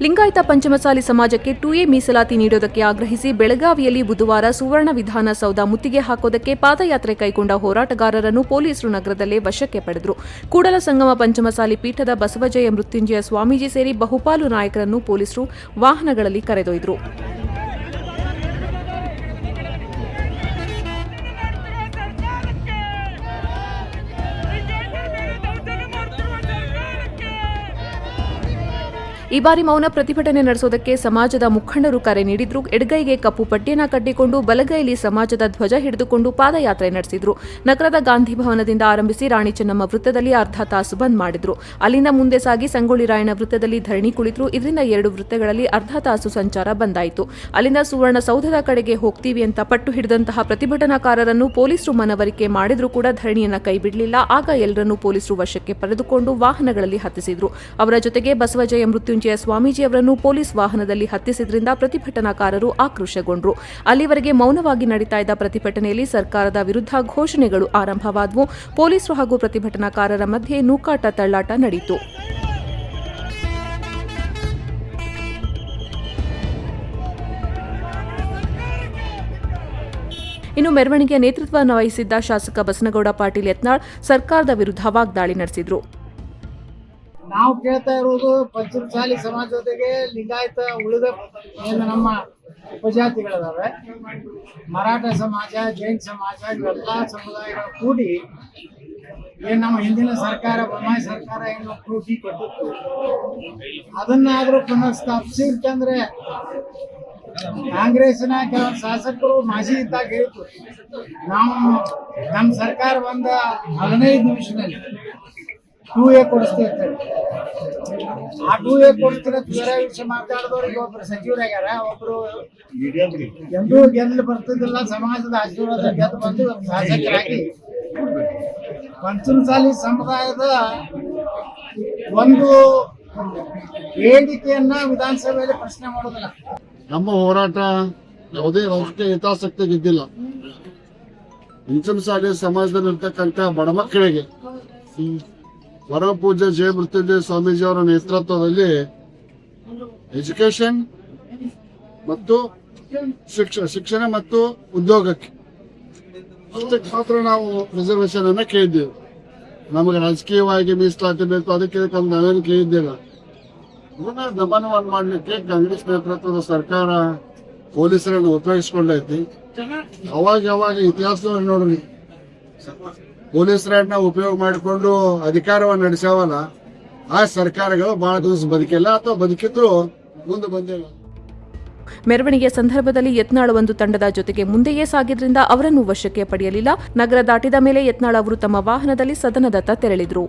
ಲಿಂಗಾಯತ ಪಂಚಮಸಾಲಿ ಸಮಾಜಕ್ಕೆ to A ಮೀಸಲಾತಿ ನೀಡೋದಕ್ಕೆ ಆಗ್ರಹಿಸಿ ಬೆಳಗಾವಿಯಲ್ಲಿ ಬುಧವಾರ ಸುವರ್ಣ ವಿಧಾನಸೌಧ ಮುತ್ತಿಗೆ ಹಾಕೋದಕ್ಕೆ ಪಾದಯಾತ್ರೆ ಕೈಗೊಂಡ ಹೋರಾಟಗಾರರನ್ನು ಪೊಲೀಸರು ನಗರದಲ್ಲೇ ವಶಕ್ಕೆ ಪಡೆದರು. ಕೂಡಲ ಸಂಗಮ ಪಂಚಮಸಾಲಿ ಪೀಠದ ಬಸವಜಯ ಮೃತ್ಯುಂಜಯ ಸ್ವಾಮೀಜಿ ಸೇರಿ ಬಹುಪಾಲು ನಾಯಕರನ್ನು ಪೊಲೀಸರು ವಾಹನಗಳಲ್ಲಿ ಕರೆದೊಯ್ದರು. ಈ ಬಾರಿ ಮೌನ ಪ್ರತಿಭಟನೆ ನಡೆಸೋದಕ್ಕೆ ಸಮಾಜದ ಮುಖಂಡರು ಕರೆ ನೀಡಿದ್ರು. ಎಡಗೈಗೆ ಕಪ್ಪು ಪಟ್ಟಿಯನ್ನ ಕಟ್ಟಿಕೊಂಡು ಬಲಗೈಲಿ ಸಮಾಜದ ಧ್ವಜ ಹಿಡಿದುಕೊಂಡು ಪಾದಯಾತ್ರೆ ನಡೆಸಿದ್ರು. ನಗರದ ಗಾಂಧಿ ಭವನದಿಂದ ಆರಂಭಿಸಿ ರಾಣಿ ಚೆನ್ನಮ್ಮ ವೃತ್ತದಲ್ಲಿ ಅರ್ಧ ತಾಸು ಬಂದ್ ಮಾಡಿದ್ರು. ಅಲ್ಲಿಂದ ಮುಂದೆ ಸಾಗಿ ಸಂಗೊಳ್ಳಿ ರಾಯಣ್ಣ ವೃತ್ತದಲ್ಲಿ ಧರಣಿ ಕುಳಿತರು. ಇದರಿಂದ ಎರಡು ವೃತ್ತಗಳಲ್ಲಿ ಅರ್ಧ ತಾಸು ಸಂಚಾರ ಬಂದಾಯಿತು. ಅಲ್ಲಿಂದ ಸುವರ್ಣ ಸೌಧದ ಕಡೆಗೆ ಹೋಗ್ತೀವಿ ಅಂತ ಪಟ್ಟು ಹಿಡಿದಂತಹ ಪ್ರತಿಭಟನಾಕಾರರನ್ನು ಪೊಲೀಸರು ಮನವರಿಕೆ ಮಾಡಿದ್ರೂ ಕೂಡ ಧರಣಿಯನ್ನ ಕೈಬಿಡಲಿಲ್ಲ ಆಗ ಎಲ್ಲರನ್ನೂ ಪೊಲೀಸರು ವಶಕ್ಕೆ ಪಡೆದುಕೊಂಡು ವಾಹನಗಳಲ್ಲಿ ಹತ್ತಿಸಿದ್ರು. ಅವರ ಜೊತೆಗೆ ಬಸವಜಯ ಮೃತ್ಯುಂಜಯ ಸ್ವಾಮೀಜಿ ಅವರನ್ನು ಪೊಲೀಸ್ ವಾಹನದಲ್ಲಿ ಹತ್ತಿಸಿದ್ರಿಂದ ಪ್ರತಿಭಟನಾಕಾರರು ಆಕ್ರೋಶಗೊಂಡ್ರು. ಅಲ್ಲಿವರೆಗೆ ಮೌನವಾಗಿ ನಡೀತಾ ಇದ್ದ ಪ್ರತಿಭಟನೆಯಲ್ಲಿ ಸರ್ಕಾರದ ವಿರುದ್ಧ ಘೋಷಣೆಗಳು ಆರಂಭವಾದವು. ಪೊಲೀಸರು ಹಾಗೂ ಪ್ರತಿಭಟನಾಕಾರರ ಮಧ್ಯೆ ನೂಕಾಟ ತಳ್ಳಾಟ ನಡೆಯಿತು ಇನ್ನು ಮೆರವಣಿಗೆಯ ನೇತೃತ್ವವನ್ನು ವಹಿಸಿದ್ದ ಶಾಸಕ ಬಸನಗೌಡ ಪಾಟೀಲ್ ಯತ್ನಾಳ್ ಸರ್ಕಾರದ ವಿರುದ್ಧ ವಾಗ್ದಾಳಿ ನಡೆಸಿದ್ರು. ನಾವು ಕೇಳ್ತಾ ಇರೋದು ಪಂಚಮಸಾಲಿ ಸಮಾಜ ಜೊತೆಗೆ ಲಿಂಗಾಯತ, ಉಳಿದ ಏನು ನಮ್ಮ ಉಪಜಾತಿಗಳಿದಾವೆ. ಮರಾಠ ಸಮಾಜ, ಜೈನ್ ಸಮಾಜ, ಇವೆಲ್ಲ ಸಮುದಾಯಗಳು ಕೂಡಿ ಏನ್ ನಮ್ಮ ಹಿಂದಿನ ಸರ್ಕಾರ, ಬೊಮ್ಮಾಯಿ ಸರ್ಕಾರ ಏನು ಕ್ರೂಟಿ ಕೊಟ್ಟಿತ್ತು? ಅದನ್ನಾದ್ರೂ ಪುನಃಸ್ಥಾಪಿಸಿ ಅಂತಂದ್ರೆ ಕಾಂಗ್ರೆಸ್ನ ಕೆಲವು ಶಾಸಕರು ಮಾಜಿ ಇದ್ದಾಗ ಹೇಳಿದ್ರು, ನಾವು ನಮ್ಮ ಸರ್ಕಾರ ಬಂದ ಹದಿನೈದು ನಿಮಿಷದಲ್ಲಿ ಟೂ ಎ ಹೇಳಿ. ಆ ಟೂ ಎ ಕೊಡ್ತೀರ ಬೇರೆ ವಿಷಯ ಮಾತಾಡಿದವ್ರಿಗೆ ಒಬ್ರು ಸಚಿವರಾಗ್ಯಾರ ಒಬ್ರು ಎಂದೂ ಗೆಲ್ಲು ಬರ್ತಿದ್ದಿಲ್ಲ, ಸಮಾಜದ ಆಶೀರ್ವಾದ ಗೆದ್ದು ಬಂದು ಶಾಸಕರಾಗಿ. ಪಂಚಮಸಾಲಿ ಸಮುದಾಯದ ಒಂದು ಬೇಡಿಕೆಯನ್ನ ವಿಧಾನಸಭೆಯಲ್ಲಿ ಪ್ರಶ್ನೆ ಮಾಡೋದಿಲ್ಲ. ನಮ್ಮ ಹೋರಾಟ ಯಾವುದೇ ರಾಷ್ಟ್ರೀಯ ಹಿತಾಸಕ್ತಿ ಇದ್ದಿಲ್ಲ ಪಂಚಮಸಾಲಿ ಸಮಾಜದಲ್ಲಿರ್ತಕ್ಕಂಥ ಬಡ ಮಕ್ಕಳಿಗೆ ಪೂಜ್ಯ ಜಯ ಮೃತ್ಯುಂಜಯ ಸ್ವಾಮೀಜಿ ಅವರ ನೇತೃತ್ವದಲ್ಲಿ. ಎಜುಕೇಶನ್ ಮತ್ತು ಶಿಕ್ಷಣ ಶಿಕ್ಷಣ ಮತ್ತು ಉದ್ಯೋಗಕ್ಕೆ. ಅಷ್ಟಕ್ಕೆ ಮಾತ್ರ ನಾವು ರಿಸರ್ವೇಶನ್ ಅನ್ನ ಕೇಳಿದ್ದೇವೆ. ನಮಗೆ ರಾಜಕೀಯವಾಗಿ ಮೀಸಲಾತಿ ಬೇಕು, ಅದಕ್ಕೆ ನಾವೇನು ಕೇಳಿದ್ದೇವೆ. ಇದನ್ನ ದಮನವನ್ನು ಮಾಡಲಿಕ್ಕೆ ಕಾಂಗ್ರೆಸ್ ನೇತೃತ್ವದ ಸರ್ಕಾರ ಪೊಲೀಸರನ್ನು ಉಪಯೋಗಿಸ್ಕೊಂಡೈತಿ. ಅವಾಗ ಯಾವಾಗ ಇತಿಹಾಸದಲ್ಲಿ ನೋಡ್ರಿ. ಪೊಲೀಸರನ್ನ ಉಪಯೋಗ ಮಾಡಿಕೊಂಡು ಅಧಿಕಾರವನ್ನು ನಡೆಸಾವಲ್ಲ ಆ ಸರ್ಕಾರಗಳು ಬಹಳ ದಿವಸ ಬದುಕಿಲ್ಲ ಅಥವಾ ಬದುಕಿದ್ರು ಮುಂದೆ ಬಂದಿಲ್ಲ ಮೆರವಣಿಗೆಯ ಸಂದರ್ಭದಲ್ಲಿ ಯತ್ನಾಳ್ ಒಂದು ತಂಡದ ಜೊತೆಗೆ ಮುಂದೆಯೇ ಸಾಗಿದ್ರಿಂದ ಅವರನ್ನು ವಶಕ್ಕೆ ಪಡೆಯಲಿಲ್ಲ. ನಗರ ದಾಟಿದ ಮೇಲೆ ಯತ್ನಾಳ್ ಅವರು ತಮ್ಮ ವಾಹನದಲ್ಲಿ ಸದನದತ್ತ ತೆರಳಿದ್ರು.